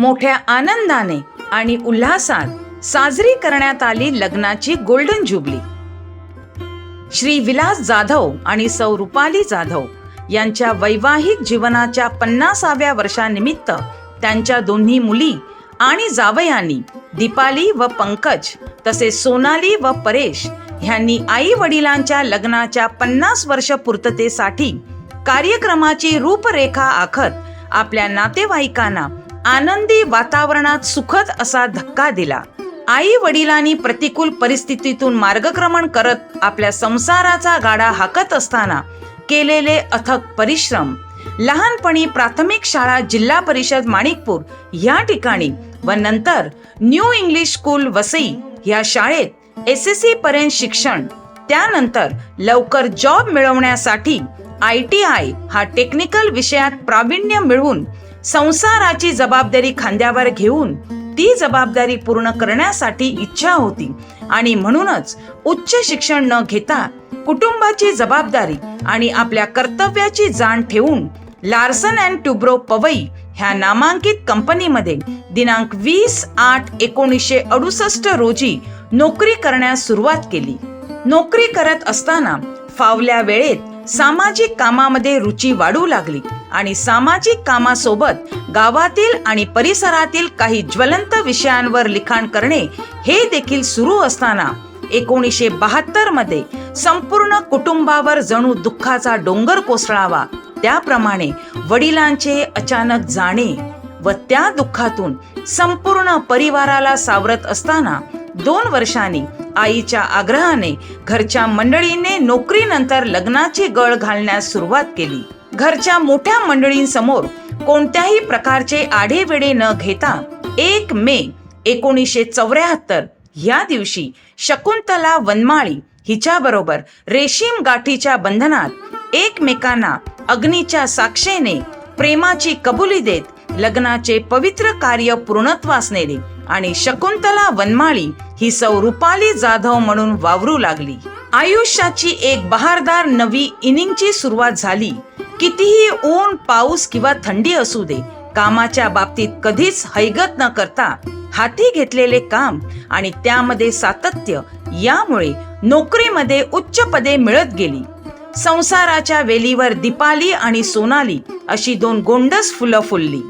मोठ्या आनंदाने आणि उल्हासात साजरी करण्यात आली लग्नाची गोल्डन जुबली. श्री विलास जाधव आणि सौ रुपाली जाधव यांच्या वैवाहिक जीवनाच्या पन्नासाव्या वर्षानिमित्त त्यांच्या दोन्ही मुली आणि जावयांनी दीपाली व पंकज तसेच सोनाली व परेश ह्यांनी आई वडिलांच्या लग्नाच्या पन्नास वर्ष पूर्ततेसाठी कार्यक्रमाची रूपरेखा आखत आपल्या नातेवाईकांना आनंदी वातावरणात सुखद असा धक्का दिला. आई वडिलांनी प्रतिकूल परिस्थितीतून मार्गक्रमण करत आपल्या संसाराचा गाडा हाकत असताना केलेले अथक परिश्रम. लहानपणी प्राथमिक शाळा जिल्हा परिषद माणिकपूर या ठिकाणी व नंतर न्यू इंग्लिश स्कूल वसई या शाळेत एस एस सी पर्यंत शिक्षण. त्यानंतर लवकर जॉब मिळवण्यासाठी आय टी आय हा टेक्निकल विषयात प्रावीण्य मिळवून संसाराची जबाबदारी खांद्यावर घेऊन ती जबाबदारी पूर्ण करण्यासाठी इच्छा होती. आणि म्हणूनच उच्च शिक्षण न घेता कुटुंबाची जबाबदारी आणि आपल्या कर्तव्याची जाण ठेवून लार्सन अँड टुब्रो पवई ह्या नामांकित कंपनीमध्ये दिनांक वीस आठ एकोणीसशे अडुसष्ट रोजी नोकरी करण्यास सुरुवात केली. नोकरी करत असताना फावल्या वेळेत सामाजिक कामामध्ये रुची वाढू लागली आणि सामाजिक कामासोबत गावातील आणि परिसरातील काही ज्वलंत विषयांवर लिखाण करणे हे देखील सुरू असताना एकोणीसशे बहात्तरमध्ये संपूर्ण कुटुंबावर जणू दुःखाचा डोंगर कोसळावा. त्याप्रमाणे वडिलांचे अचानक जाणे व त्या दुःखातून संपूर्ण परिवाराला सावरत असताना दोन वर्षांनी आईच्या आग्रहाने घरच्या मंडळीने नोकरीनंतर लग्नाची गळ घालण्यास सुरुवात केली. घरच्या मोठ्या मंडळींसमोर कोणत्याही प्रकारचे आढेवेढे न घेता एक मे एकोणीसशे चौऱ्याहत्तर या दिवशी शकुंतला वनमाळी हिच्याबरोबर रेशीम गाठीच्या बंधनात एकमेकांना अग्नीच्या साक्षेने प्रेमाची कबुली देत लग्नाचे पवित्र कार्य पूर्णत्वास नेले आणि शकुंतला वनमाळी ही सौ रुपाली जाधव म्हणून वावरू लागली. आयुष्याची एक बहारदार नवी इनिंगची सुरुवात झाली. कितीही ऊन पाऊस किंवा थंडी असू दे कामाच्या बाबतीत कधीच हैगत न करता हाती घेतलेले काम आणि त्यामध्ये सातत्य यामुळे नोकरीमध्ये उच्च पदे मिळत गेली. संसाराच्या वेलीवर दीपाली आणि सोनाली अशी दोन गोंडस फुलं फुलली.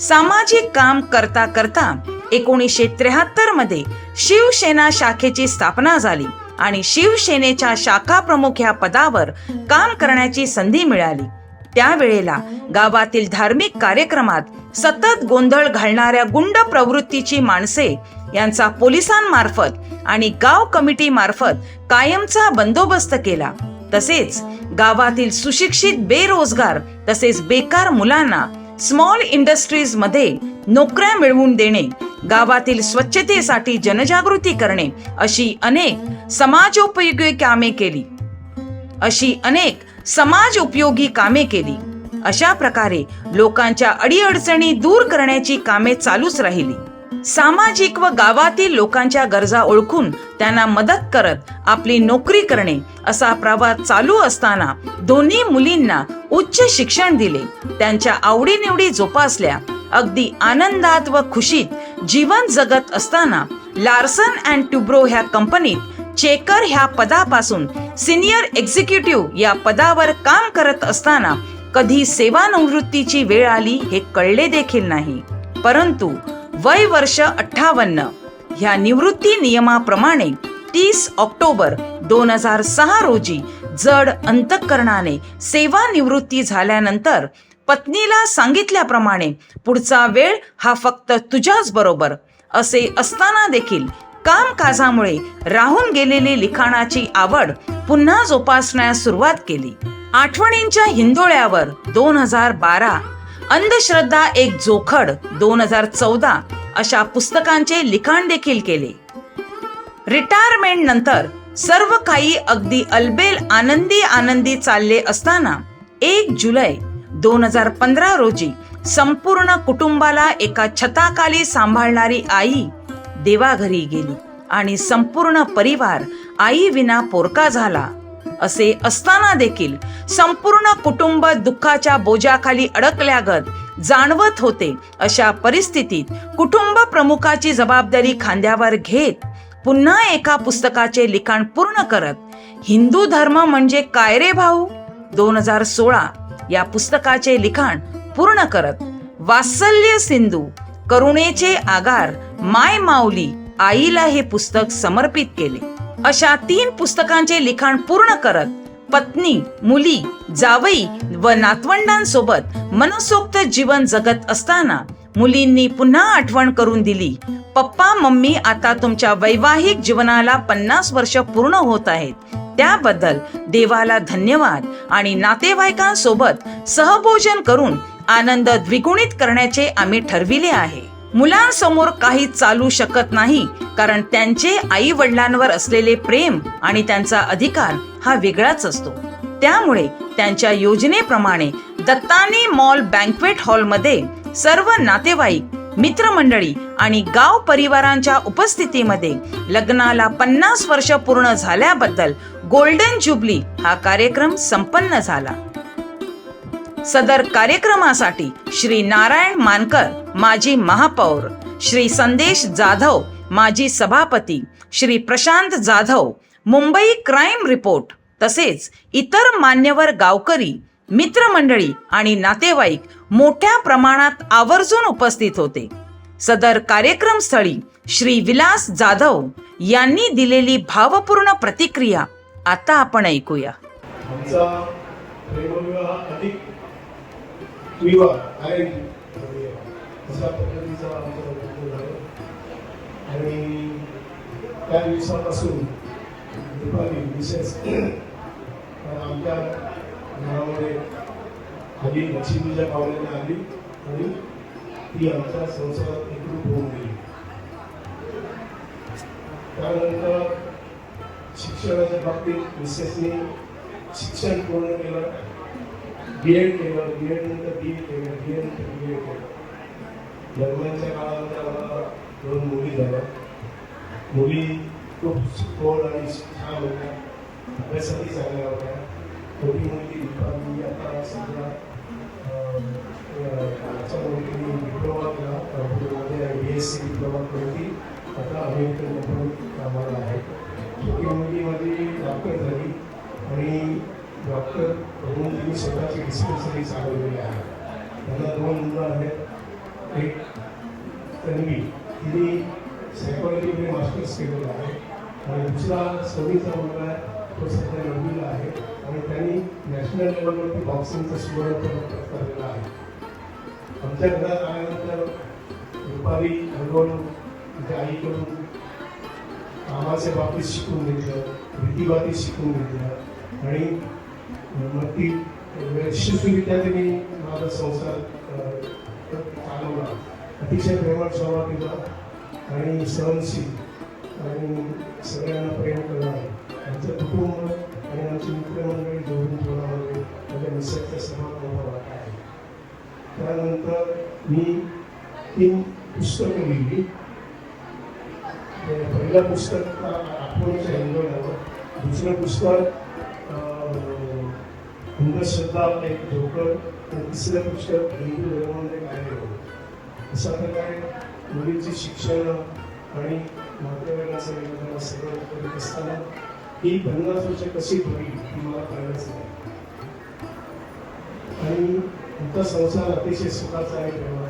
सामाजिक काम करता करता एकोणीसशे त्र्याहत्तरमध्ये शिवसेना शाखेची स्थापना झाली आणि शिवसेनेच्या शाखा प्रमुख या पदावर काम करण्याची संधी मिळाली. त्यावेळेला गावातील धार्मिक कार्यक्रमात सतत गोंधळ घालणाऱ्या गुंड प्रवृत्तीची माणसे यांचा पोलिसांमार्फत आणि गाव कमिटी मार्फत कायमचा बंदोबस्त केला. तसेच गावातील सुशिक्षित बेरोजगार तसेच बेकार मुलांना स्मॉल इंडस्ट्रीजमध्ये नोकऱ्या मिळवून देणे गावातील स्वच्छतेसाठी जनजागृती करणे अशी अनेक समाजोपयोगी कामे केली. अशी अनेक समाज उपयोगी कामे केली. अशा प्रकारे लोकांच्या अडीअडचणी दूर करण्याची कामे चालूच राहिली. सामाजिक व गावातील लोकांच्या गरजा ओळखून त्यांना मदत करत आपली नोकरी करणे असा प्रवास चालू असताना दोन्ही मुलींना उच्च शिक्षण दिले. त्यांच्या आवडीनिवडी जोपासल्या. अगदी आनंदात व खुशीत जीवन जगत असताना लार्सन अँड ट्युब्रो ह्या कंपनीत चेकर ह्या पदापासून सिनियर एक्झिक्युटिव्ह या पदावर काम करत असताना कधी सेवानिवृत्तीची वेळ आली हे कळले देखील नाही. परंतु वय वर्ष अठ्ठावन्न. ह्या निवृत्ती नियमाप्रमाणे तीस ऑक्टोबर दोन हजार सहा रोजी जड अंतःकरणाने सेवानिवृत्ती झाल्यानंतर पत्नीला सांगितल्याप्रमाणे पुढचा वेळ हा फक्त तुझ्याच बरोबर. असे असताना देखील कामकाजामुळे राहून गेलेली लिखाणाची आवड पुन्हा जोपासण्यास सुरुवात केली. आठवणींच्या हिंदोळ्यावर दोन हजार बारा अंधश्रद्धा एक जोखड दोन हजार चौदा अशा पुस्तकांचे लिखाण देखील केले. रिटायरमेंट नंतर सर्व काही अगदी अलबेल आनंदी आनंदी चालले असताना एक जुलै दोन हजार पंधरा रोजी संपूर्ण कुटुंबाला एका छताखाली सांभाळणारी आई देवाघरी गेली आणि संपूर्ण परिवार आई विना पोरका झाला. असे असताना देखील संपूर्ण कुटुंब दुःखाच्या बोजाखाली अडकल्यागत जाणवत होते. अशा परिस्थितीत कुटुंब प्रमुखाची जबाबदारी खांद्यावर घेत पुन्हा एका पुस्तकाचे लिखाण पूर्ण करत हिंदू धर्म म्हणजे काय रे भाऊ? दोन हजार सोळा या पुस्तकाचे लिखाण पूर्ण करत वात्सल्य सिंधू करुणेचे आगार माय माऊली आईला हे पुस्तक समर्पित केले. अशा तीन पुस्तकांचे लिखाण पूर्ण करत पत्नी मुली जावई व नातवंडांसोबत मनसोक्त जीवन जगत असताना मुलींनी पुन्हा आठवण करून दिली. पप्पा मम्मी आता तुमच्या वैवाहिक जीवनाला पन्नास वर्ष पूर्ण होत आहेत. त्याबद्दल देवाला धन्यवाद आणि नातेवाईकांसोबत सहभोजन करून आनंद द्विगुणित करण्याचे आम्ही ठरविले आहे. मुलांसमोर काही चालू शकत नाही कारण त्यांचे आई वडिलांवर असलेले प्रेम आणि त्यांचा अधिकार हा वेगळाच असतो. त्यामुळे त्यांच्या योजनेप्रमाणे दत्तानी मॉल बँकवेट हॉलमध्ये सर्व नातेवाईक मित्रमंडळी आणि गाव परिवारांच्या उपस्थितीमध्ये लग्नाला पन्नास वर्ष पूर्ण झाल्याबद्दल गोल्डन जुबली हा कार्यक्रम संपन्न झाला. सदर कार्यक्रमासाठी श्री नारायण मानकर माजी महापौर श्री संदेश जाधव माजी सभापती श्री प्रशांत जाधव मुंबई क्राईम रिपोर्ट तसेच इतर मान्यवर गावकरी मित्रमंडळी आणि नातेवाईक मोठ्या प्रमाणात आवर्जून उपस्थित होते. सदर कार्यक्रमस्थळी श्री विलास जाधव यांनी दिलेली भावपूर्ण प्रतिक्रिया आता आपण ऐकूया. आमचा प्रेमविवाह अधिक विवाह आणि अशा पद्धतीचा आमचा लग्न झालं आणि त्या दिवसापासून दुपारी विशेष आमच्या घरामध्ये आधी लक्ष्मीच्या पाहुण्याने आली. आणि ती आमच्या संसारात एकरूप होऊन गेली त्यानंतर शिक्षणाच्या बाबतीत विशेषने शिक्षण पूर्ण केलं. बी एड केलं बी एड नंतर बी केलं. बी एड नंतर बी एड केलं. लग्नाच्या काळामध्ये आम्हाला दोन मुली झाल्या मुली खूप सोड आणि छान होत्या. अभ्यासातही चांगल्या होत्या. मोठी मुलगी दीपाली आता सध्या अं, अं, डिप्लोमा केला. कॉम्प्युटरमध्ये बी एस सी डिप्लोमा करून आता अमेरिकन कंपनी कामाला आहे. छोटी मुलगीमध्ये डॉक्टर झाली आणि डॉक्टर म्हणून तिने स्वतःची डिस्पेन्सरी चालवलेली आहे त्यांना दोन मुलं आहेत. एक तन्वी तिने सायकॉलॉजीमध्ये मास्टर्स केलेलं आहे. आणि दुसरा सोनीचा मुलगा आहे तो सध्या नववीला आहे. आणि त्यांनी नॅशनल लेवलवरती बॉक्सिंगचं सुवर्ण पदक आहे. आमच्या घरात आल्यानंतर दुपारी हळूहळू तिच्या आईकडून कामाच्या बाबतीत शिकून घेतलं रीतीबाबतीत शिकून घेतलं. आणि मग ती यशस्वीरित्या त्यांनी माझा संसार चालवला अतिशय प्रेमळ स्वभाव तिचा आणि सहनशील आणि सगळ्यांना प्रेम करणार. आमचं कुटुंब आणि आमची मित्रमंडळी जोडून ठेवण्यामध्ये माझ्या निसर्गचा सर्वात मोठा वाटा आहे. त्यानंतर मी तीन पुस्तकं लिहिली. पहिलं पुस्तक आठवणीच्या हिंदोळ्यावर दुसरं पुस्तक अंधश्रद्धा एक जोकर आणि तिसरं पुस्तक हिंदू धर्मामध्ये कार्य नाही अशा प्रकारे मुलींची शिक्षण आणि नातेवाईकांचं योजना सगळं करत असताना ही पन्नास वर्ष कशी होईल ही मला कळलंच नाही आणि आमचा संसार अतिशय सुखाचा आणि प्रेमाचा आहे